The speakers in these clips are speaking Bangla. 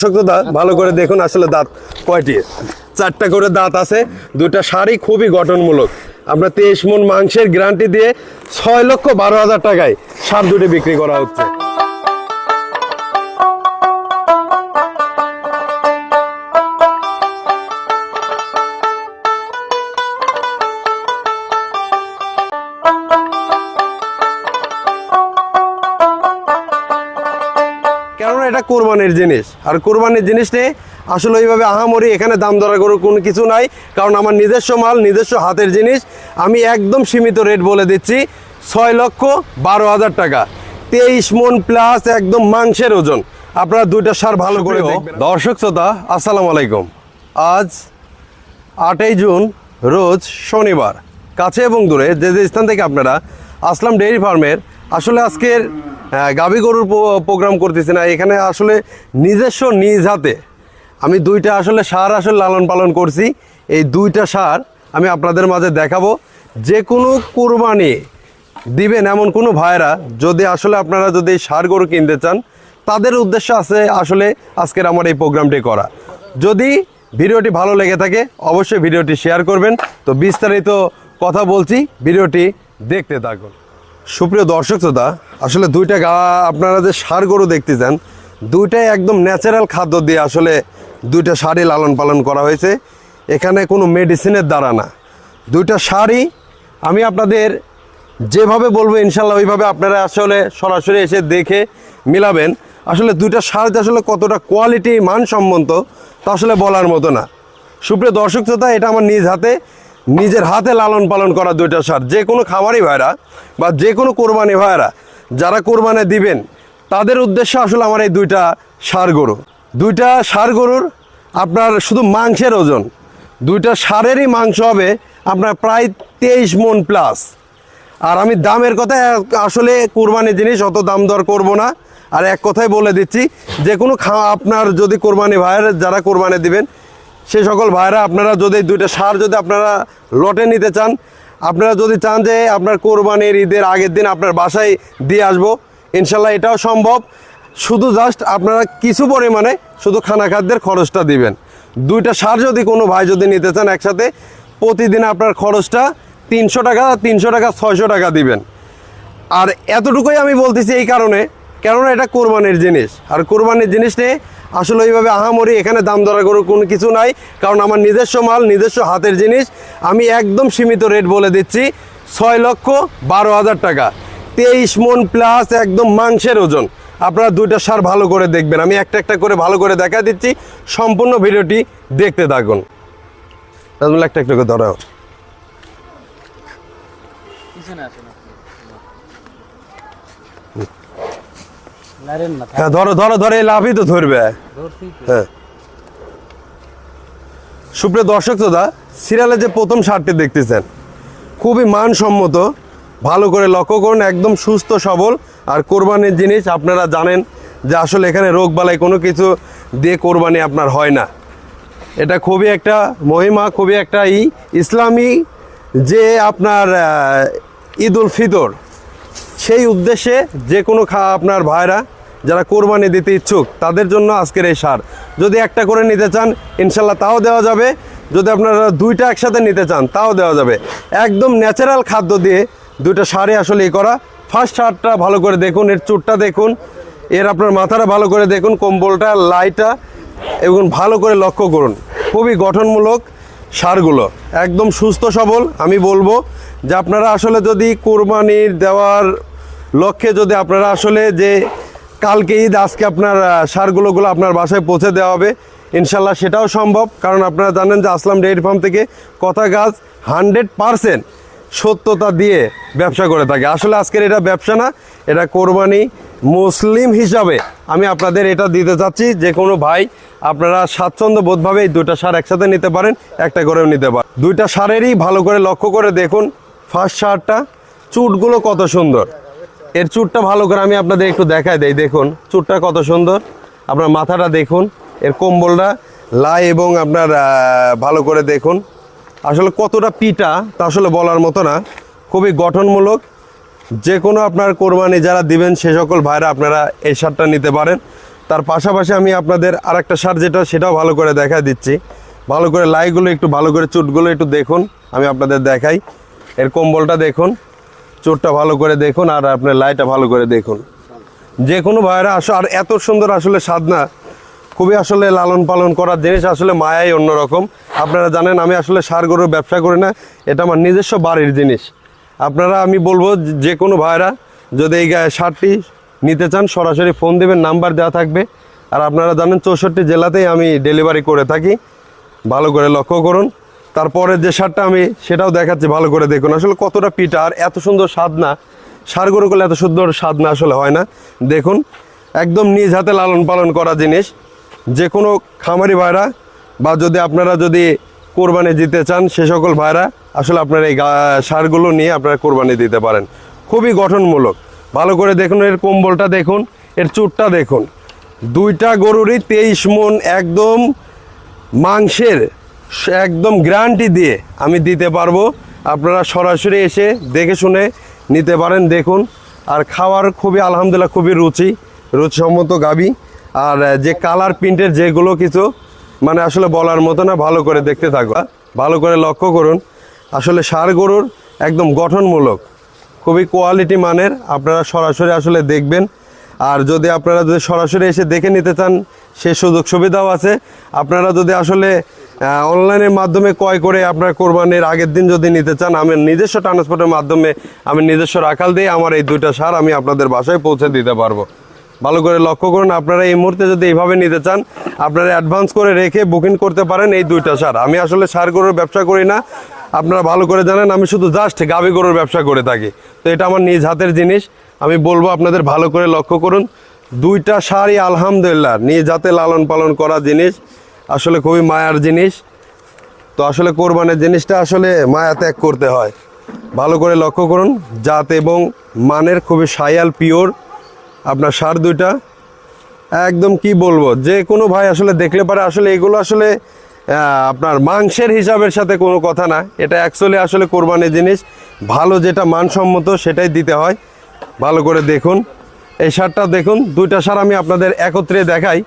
দর্শকদা ভালো করে দেখুন আসলে দাঁত কয়টি। চারটা করে দাঁত আছে, দুটা শাড়ি খুবই গঠনমূলক। আমরা তেইশ মন মাংসের গ্যারান্টি দিয়ে ছয় লক্ষ বারো হাজার টাকায় সার দুটি বিক্রি করা হচ্ছে। এটা কোরবানির জিনিস। আর কোরবানির জিনিস নিয়ে আসলে ওইভাবে আহামরি এখানে দাম দরা করে কোনো কিছু নাই কারণ আমার নিজস্ব মাল নিজস্ব হাতের জিনিস। আমি একদম সীমিত রেট বলে দিচ্ছি ছয় লক্ষ বারো হাজার টাকা। তেইশ মন প্লাস একদম মাংসের ওজন। আপনারা দুইটা সার ভালো করে দর্শক শ্রোতা আসসালামু আলাইকুম। আজ আটই জুন রোজ শনিবার। কাছে এবং দূরে যে যে স্থান থেকে আপনারা আসলাম ডেইরি ফার্মের আসলে আজকের আহ, গাভী গরুর প্রোগ্রাম করতেছি না। এখানে আসলে নিজস্ব নিজ হাতে। আমি দুইটা আসলে সার আসলে লালন পালন করছি। এই দুইটা সার আমি আপনাদের মাঝে দেখাবো। যে কোনো কুরবানি দিবেন এমন কোনো ভাইরা যদি আসলে আপনারা যদি সার গরু কিনতে চান তাদের উদ্দেশ্য আছে আসলে আজকের আমার এই প্রোগ্রামটি করা। যদি ভিডিওটি ভালো লেগে থাকে অবশ্যই ভিডিওটি শেয়ার করবেন। তো বিস্তারিত কথা বলছি ভিডিওটি দেখতে থাকুন। সুপ্রিয় দর্শক শ্রোতা, আসলে দুইটা গা আপনারা যে সার গরু দেখতে চান দুইটাই একদম ন্যাচারাল খাদ্য দিয়ে আসলে দুইটা শাড়ি লালন পালন করা হয়েছে। এখানে কোনো মেডিসিনের দ্বারা না। দুইটা শাড়ি আমি আপনাদের যেভাবে বলব ইনশাল্লাহ ওইভাবে আপনারা আসলে সরাসরি এসে দেখে মিলাবেন। আসলে দুইটা যে আসলে কতটা কোয়ালিটি মানসম্মত তা আসলে বলার মতো না। সুপ্রিয় দর্শক শ্রোতা, এটা আমার নিজ হাতে। নিজের হাতে লালন পালন করা দুইটা সার। যে কোনো খামারি ভাইরা বা যে কোনো কোরবানি ভাইরা, যারা কোরবানি দিবেন, তাদের উদ্দেশ্য আসলে আমার এই দুইটা সার গরু। দুইটা সার গরুর আপনার শুধু মাংসের ওজন, দুইটা সারেরই মাংস হবে আপনার প্রায় তেইশ মন প্লাস আর আমি দামের কথা আসলে কোরবানি জিনিস অত দাম দর করব না। আর এক কথাই বলে দিচ্ছি, যে কোনো খাওয়া আপনার যদি কোরবানি ভাইয়ের যারা কোরবানি দিবেন সে সকল ভাইরা আপনারা যদি দুইটা সার যদি আপনারা লটে নিতে চান, আপনারা যদি চান যে আপনার কোরবানির ঈদের আগের দিন আপনার বাসায় দিয়ে আসব, ইনশাল্লাহ এটাও সম্ভব। শুধু জাস্ট আপনারা কিছু পরিমাণে শুধু খানা খাদ্যের খরচটা দিবেন। দুইটা সার যদি কোনো ভাই যদি নিতে চান একসাথে, প্রতিদিন আপনার খরচটা তিনশো টাকা তিনশো টাকা, ছয়শো টাকা দিবেন। আর এতটুকুই আমি বলতেছি এই কারণে, কেননা এটা কোরবানির জিনিস। আর কোরবানির জিনিস নিয়ে আসলে ওইভাবে আহামরি এখানে দাম দরা করে কোনো কিছু নাই, কারণ আমার নিজস্ব মাল, নিজস্ব হাতের জিনিস। আমি একদম সীমিত রেট বলে দিচ্ছি, ছয় লক্ষ বারো হাজার টাকা। তেইশ মন প্লাস একদম মাংসের ওজন। আপনারা দুইটা সার ভালো করে দেখবেন। আমি একটা একটা করে ভালো করে দেখা দিচ্ছি। সম্পূর্ণ ভিডিওটি দেখতে থাকুন। একটা একটা করে ধরাও পিছনে আসেন আপনি। নারেন না থাক, হ্যাঁ ধরো ধরো ধরো এই লাভই তো ধরবে। হ্যাঁ। সুপ্রিয় দর্শক দাদা সিরিয়ালে যে প্রথম শার্টটি দেখতেছেন খুবই মানসম্মত ভালো করে লক্ষ্য করুন একদম সুস্থ সবল। আর কোরবানির জিনিস আপনারা জানেন যে আসলে এখানে রোগ বালাই কোনো কিছু দিয়ে কোরবানি আপনার হয় না। এটা খুবই একটা মহিমা খুবই একটা ই ইসলামী যে আপনার ঈদ উল ফিতর সেই উদ্দেশ্যে যে কোনো খা আপনার ভাইরা যারা কোরবানি দিতে ইচ্ছুক, তাদের জন্য আজকের এই সার। যদি একটা করে নিতে চান, ইনশাল্লাহ তাও দেওয়া যাবে। যদি আপনারা দুইটা একসাথে নিতে চান, তাও দেওয়া যাবে। একদম ন্যাচারাল খাদ্য দিয়ে দুইটা সারে আসলে ই করা। ফার্স্ট সারটা ভালো করে দেখুন, এর চুটটা দেখুন, এর আপনার মাথাটা ভালো করে দেখুন, কম্বলটা, লাইটা, এবং ভালো করে লক্ষ্য করুন। খুবই গঠনমূলক সারগুলো। একদম সুস্থ সবল, আমি বলব যে আপনারা আসলে যদি কোরবানির দেওয়ার লক্ষ্যে যদি আপনারা আসলে যে কালকে ঈদ, আজকে আপনার সারগুলোগুলো আপনার বাসায় পৌঁছে দেওয়া হবে। ইনশাল্লাহ সেটাও সম্ভব, কারণ আপনারা জানেন যে আসলাম ডেয়ারি ফার্ম থেকে কথা গাছ হান্ড্রেড পারসেন্ট সত্যতা দিয়ে ব্যবসা করে থাকে। আসলে আজকের এটা ব্যবসা না, এটা কোরবানি মুসলিম হিসাবে আমি আপনাদের এটা দিতে চাচ্ছি, যে কোনো ভাই আপনারা স্বাচ্ছন্দ্য বোধভাবে এই দুইটা সার একসাথে নিতে পারেন, একটা করেও নিতে পারেন। দুইটা সারেরই ভালো করে লক্ষ্য করে দেখুন ফার্স্ট সারটা, চুটগুলো কত সুন্দর। এর চুটটা ভালো করে আমি আপনাদের একটু দেখাই দেই, দেখুন। চুটটা কত সুন্দর। আপনার মাথাটা দেখুন, এর কম্বলটা লাই এবং আপনার ভালো করে দেখুন। আসলে কতটা পিটা, তা আসলে বলার মতো না। খুবই গঠনমূলক। যে কোনো আপনার কোরবানি যারা দিবেন, সে সকল ভাইরা আপনারা এই সারটা নিতে পারেন। তার পাশাপাশি আমি আপনাদের আর একটা সার যেটা, সেটাও ভালো করে দেখা দিচ্ছি। ভালো করে লাইগুলো একটু, ভালো করে চুটগুলো একটু দেখুন, আমি আপনাদের দেখাই। এর কম্বলটা দেখুন। চোরটা ভালো করে দেখুন আর আপনার লাইটটা ভালো করে দেখুন। যে কোনো ভাইরা আসো, আর এত সুন্দর আসলে সাধনা, খুবই আসলে লালন পালন করার জিনিস, আসলে মায়াই অন্যরকম। আপনারা জানেন, আমি আসলে সার গরুর ব্যবসা করি না, এটা আমার নিজস্ব বাড়ির জিনিস। আপনারা, আমি বলব, যে- কোনো ভাইরা যদি এই সারটি নিতে চান, সরাসরি ফোন দেবেন, নাম্বার দেওয়া থাকবে। আর আপনারা জানেন, চৌষট্টি জেলাতেই আমি ডেলিভারি করে থাকি। ভালো করে লক্ষ্য করুন। তারপরে যে সারটা আমি সেটাও দেখাচ্ছি, ভালো করে দেখুন। আসলে কতটা পিঠা আর এত সুন্দর স্বাদ না। সার গরু করলে এত সুন্দর স্বাদ না আসলে হয় না। দেখুন, একদম নিজ হাতে লালন পালন করা জিনিস। যে কোনো খামারি ভাইরা বা যদি আপনারা যদি কোরবানি দিতে চান, সে সকল ভাইরা আসলে আপনারা এই সারগুলো নিয়ে আপনারা কোরবানি দিতে পারেন। খুবই গঠনমূলক। ভালো করে দেখুন, এর কম্বলটা দেখুন, এর চুটটা দেখুন। দুইটা গরুরই তেইশ মন একদম মাংসের একদম গ্যারান্টি দিয়ে আমি দিতে পারব। আপনারা সরাসরি এসে দেখে শুনে নিতে পারেন, দেখুন। আর খাওয়ার খুবই, আলহামদুলিল্লাহ, খুবই রুচি, রুচিসম্মত গাবি। আর যে কালার প্রিন্টের যেগুলো কিছু মানে আসলে বলার মতো না, ভালো করে দেখতে থাকো। ভালো করে লক্ষ্য করুন। আসলে সার গরুর একদম গঠনমূলক, খুবই কোয়ালিটি মানের, আপনারা সরাসরি আসলে দেখবেন। আর যদি আপনারা যদি সরাসরি এসে দেখে নিতে চান, সে সুযোগ সুবিধাও আছে। আপনারা যদি আসলে অনলাইনের মাধ্যমে ক্রয় করে আপনার কোরবানির আগের দিন যদি নিতে চান, আমি নিজস্ব ট্রান্সপোর্টের মাধ্যমে আমি নিজস্ব রাখাল দিয়ে আমার এই দুইটা সার আমি আপনাদের বাসায় পৌঁছে দিতে পারব। ভালো করে লক্ষ্য করুন, আপনারা এই মুহূর্তে যদি এইভাবে নিতে চান, আপনারা অ্যাডভান্স করে রেখে বুকিং করতে পারেন এই দুইটা সার। আমি আসলে সার গরুর ব্যবসা করি না, আপনারা ভালো করে জানেন, আমি শুধু জাস্ট গাভী গরুর ব্যবসা করে থাকি। তো এটা আমার নিজ হাতের জিনিস, আমি বলব আপনাদের ভালো করে লক্ষ্য করুন, দুইটা সারই আলহামদুলিল্লাহ, নিজ হাতে লালন পালন করা জিনিস। আসলে খুবই মায়ার জিনিস। তো আসলে কোরবানের জিনিসটা আসলে মায়া ত্যাগ করতে হয়। ভালো করে লক্ষ্য করুন, জাত এবং মানের খুবই সায়াল, পিওর আপনার সার দুইটা। একদম কি বলব, যে কোনো ভাই আসলে দেখলে পারে আসলে এগুলো আসলে আপনার মাংসের হিসাবের সাথে কোনো কথা না। এটা অ্যাকচুয়ালি আসলে কোরবানির জিনিস। ভালো যেটা মানসম্মত সেটাই দিতে হয়। ভালো করে দেখুন। এই সারটা দেখুন, দুইটা সার আমি আপনাদের একত্রে দেখাই।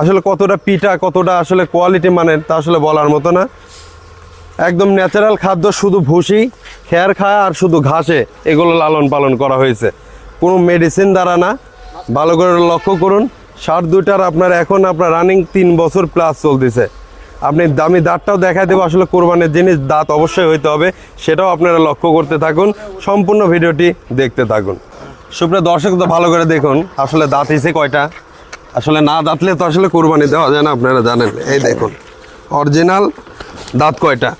আসলে কতটা পিঠা, কতটা আসলে কোয়ালিটি মানের তা আসলে বলার মতো না। একদম ন্যাচারাল খাদ্য, শুধু ভুসি, খেয়ার খায় আর শুধু ঘাসে এগুলো লালন পালন করা হয়েছে। কোনো মেডিসিন দ্বারা না। ভালো করে লক্ষ্য করুন সার দুইটার আপনার এখন আপনার রানিং তিন বছর প্লাস চলতেছে। আপনি দামি দাঁতটাও দেখাই দেবো, আসলে কোরবানের জিনিস, দাঁত অবশ্যই হইতে হবে, সেটাও আপনারা লক্ষ্য করতে থাকুন, সম্পূর্ণ ভিডিওটি দেখতে থাকুন। সুপ্রিয় দর্শক, তো ভালো করে দেখুন, আসলে দাঁত হিসে কয়টা? আসলে না দাঁতলে তো আসলে কোরবানি দেওয়া যায় না, আপনারা জানেন। এই দেখুন, অরিজিনাল দাঁত কয়টা?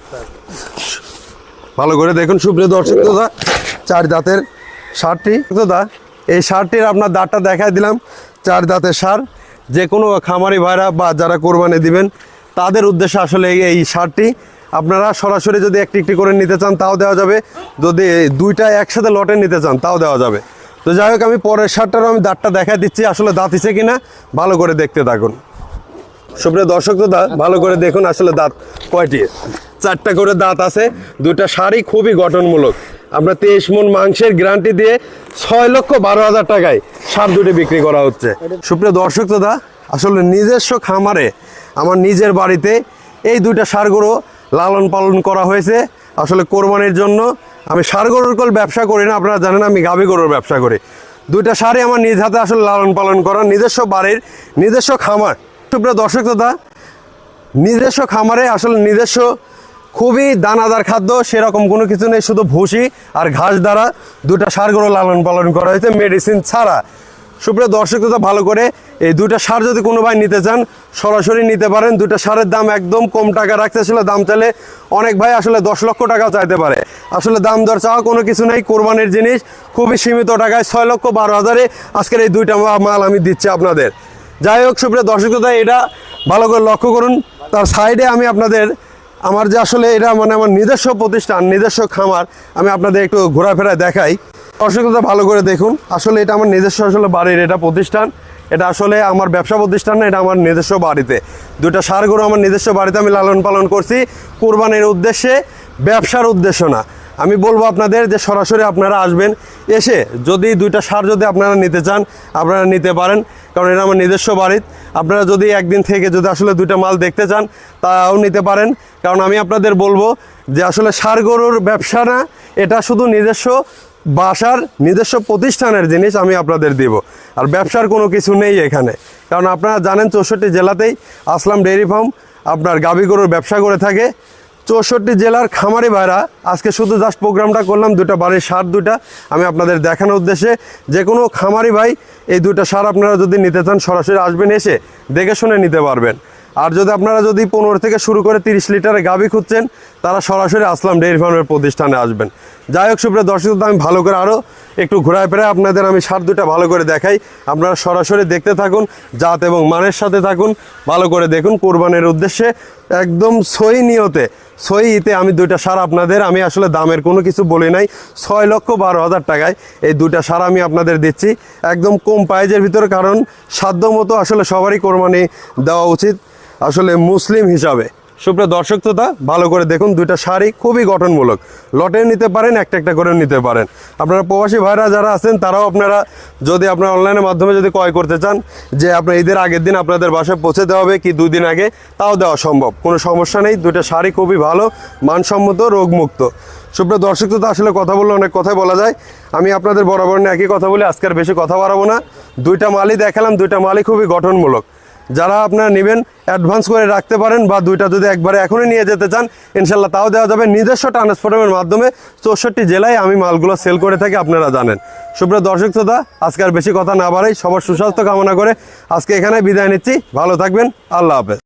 ভালো করে দেখুন, সুপ্রিয় দর্শক, দাদা, চার দাঁতের সারটি। দাদা, এই সারটির আপনার দাঁতটা দেখাই দিলাম, চার দাঁতের সার। যে কোনো খামারি ভাইরা বা যারা কোরবানি দিবেন, তাদের উদ্দেশ্যে আসলে এই সারটি আপনারা সরাসরি যদি একটি একটি করে নিতে চান, তাও দেওয়া যাবে। যদি দুইটা একসাথে লটে নিতে চান, তাও দেওয়া যাবে। তো যাই হোক, আমি পরের সারটারও আমি দাঁতটা দেখাই দিচ্ছি, আসলে দাঁত হিসে কিনা, ভালো করে দেখতে থাকুন। সুপ্রিয় দর্শক, তো ভালো করে দেখুন, আসলে দাঁত কয়টি? চারটা করে দাঁত আছে দুইটা শাড়ি খুবই গঠনমূলক। আমরা তেইশ মন মাংসের গ্যারান্টি দিয়ে ছয় লক্ষ বারো হাজার টাকায় সার দুটি বিক্রি করা হচ্ছে। সুপ্রিয় দর্শক, তো আসলে নিজস্ব খামারে, আমার নিজের বাড়িতে এই দুইটা সারগুলো লালন পালন করা হয়েছে। আসলে কোরবানির জন্য আমি সার গরুর কল ব্যবসা করি না, আপনারা জানেন আমি গাভী গরুর ব্যবসা করি। দুইটা সারই আমার নিজ হাতে আসলে লালন পালন করা, নিজস্ব বাড়ির নিজস্ব খামার। সুপ্রিয় দর্শক দাদা নিজস্ব খামারে আসলে নিজস্ব খুবই দানাদার খাদ্য, সেরকম কোনো কিছু নেই, শুধু ভুসি আর ঘাস দ্বারা দুটা সারগুলো লালন পালন করা হয়েছে মেডিসিন ছাড়া। সুপ্রিয় দর্শক দাদা ভালো করে এই দুইটা সার যদি কোনো ভাই নিতে চান, সরাসরি নিতে পারেন। দুইটা সারের দাম একদম কম টাকা রাখতে ছিল দাম চাইলে অনেক ভাই আসলে দশ লক্ষ টাকা চাইতে পারে। আসলে দাম দর চাওয়া কোনো কিছু নেই। কোরবানির জিনিস খুবই সীমিত টাকায় ছয় লক্ষ বারো হাজারে আজকের এই দুইটা মাল আমি দিচ্ছি আপনাদের। যাই হোক, সুপ্রিয় দর্শক এটা ভালো করে লক্ষ্য করুন। তার সাইডে আমি আপনাদের আমার যে আসলে এটা মানে আমার নিজস্ব প্রতিষ্ঠান, নিজস্ব খামার, আমি আপনাদের একটু ঘোরাফেরায় দেখাই। দর্শক দাদা ভালো করে দেখুন। আসলে এটা আমার নিজস্ব আসলে বাড়ির এটা প্রতিষ্ঠান। এটা আসলে আমার ব্যবসা প্রতিষ্ঠান না, এটা আমার নিজস্ব বাড়িতে। দুটা সার গরু আমার নিজস্ব বাড়িতে আমি লালন পালন করছি। কোরবানির উদ্দেশ্যে, ব্যবসার উদ্দেশ্য না। আমি বলব আপনাদের যে সরাসরি আপনারা আসবেন, এসে যদি দুইটা সার যদি আপনারা নিতে চান, আপনারা নিতে পারেন। কারণ এটা আমার নিজস্ব বাড়ির আপনারা যদি একদিন থেকে যদি আসলে দুইটা মাল দেখতে চান, তাও নিতে পারেন। কারণ আমি আপনাদের বলব যে আসলে সার গরুর ব্যবসা না, এটা শুধু নিজস্ব বাসার নিজস্ব প্রতিষ্ঠানের জিনিস আমি আপনাদের দিব। আর ব্যবসার কোনো কিছু নেই এখানে। কারণ আপনারা জানেন চৌষট্টি জেলাতেই আসলাম ডেয়ারি ফার্ম, আপনার গাভী গরুর ব্যবসা করে থাকে। চৌষট্টি জেলার খামারি ভাইরা, আজকে শুধু জাস্ট প্রোগ্রামটা করলাম, দুটা বাড়ির সার দুটা আমি আপনাদের দেখানোর উদ্দেশ্যে যে কোনো খামারি ভাই এই দুটা সার আপনারা যদি নিতে চান, সরাসরি আসবেন এসে দেখে শুনে নিতে পারবেন। আর যদি আপনারা যদি পনেরো থেকে শুরু করে তিরিশ লিটারের গাভি খুঁজছেন তারা সরাসরি আসলাম ডেয়ারি ফার্মের প্রতিষ্ঠানে আসবেন। যাই হোক, সুপ্রিয় দর্শক আমি ভালো করে আরও একটু ঘোরায় ফেরায় আপনাদের আমি সার দুটা ভালো করে দেখাই। আপনারা সরাসরি দেখতে থাকুন, জাত এবং মানের সাথে থাকুন, ভালো করে দেখুন কোরবানের উদ্দেশ্যে। একদম সই নিয়তে, সই ইতে আমি দুইটা সার আপনাদের, আমি আসলে দামের কোনো কিছু বলি নাই। ছয় লক্ষ বারো হাজার টাকায় এই দুইটা সার আমি আপনাদের দিচ্ছি। একদম কম প্রাইজের ভিতরে, কারণ সাধ্য মতো আসলে সবারই কোরবানি দেওয়া উচিত, আসলে মুসলিম হিসাবে। সুপ্রিয় দর্শক শ্রোতা, ভালো করে দেখুন, দুইটা শাড়ি খুবই গঠনমূলক। লটে নিতে পারেন, একটা একটা করে নিতে পারেন। আপনারা প্রবাসী ভাইরা যারা আছেন, তারাও আপনারা যদি আপনার অনলাইনের মাধ্যমে যদি ক্রয় করতে চান, যে আপনার ঈদের আগের দিন আপনাদের বাসায় পৌঁছে দেওয়া হবে কি দুই দিন আগে, তাও দেওয়া সম্ভব। কোনো সমস্যা নেই, দুইটা শাড়ি খুবই ভালো, মানসম্মত, রোগমুক্ত। সুপ্রিয় দর্শক তো আসলে কথা বললে অনেক কথাই বলা যায়। আমি আপনাদের বরাবর নিয়ে একই কথা বলি, আজকে আর বেশি কথা বাড়াবো না। দুইটা মালই দেখালাম, দুইটা মালই খুবই গঠনমূলক। যারা আপনারা নেবেন অ্যাডভান্স করে রাখতে পারেন বা দুইটা যদি একবারে এখনই নিয়ে যেতে চান, ইনশাল্লাহ তাও দেওয়া যাবে। নিজস্ব ট্রান্সপোর্টের মাধ্যমে চৌষট্টি জেলায় আমি মালগুলো সেল করে থাকি, আপনারা জানেন। সুপ্রিয় দর্শক শ্রোতা, আজকে আর বেশি কথা না বাড়াই, সবার সুস্বাস্থ্য কামনা করে আজকে এখানে বিদায় নিচ্ছি। ভালো থাকবেন, আল্লাহ হাফেজ।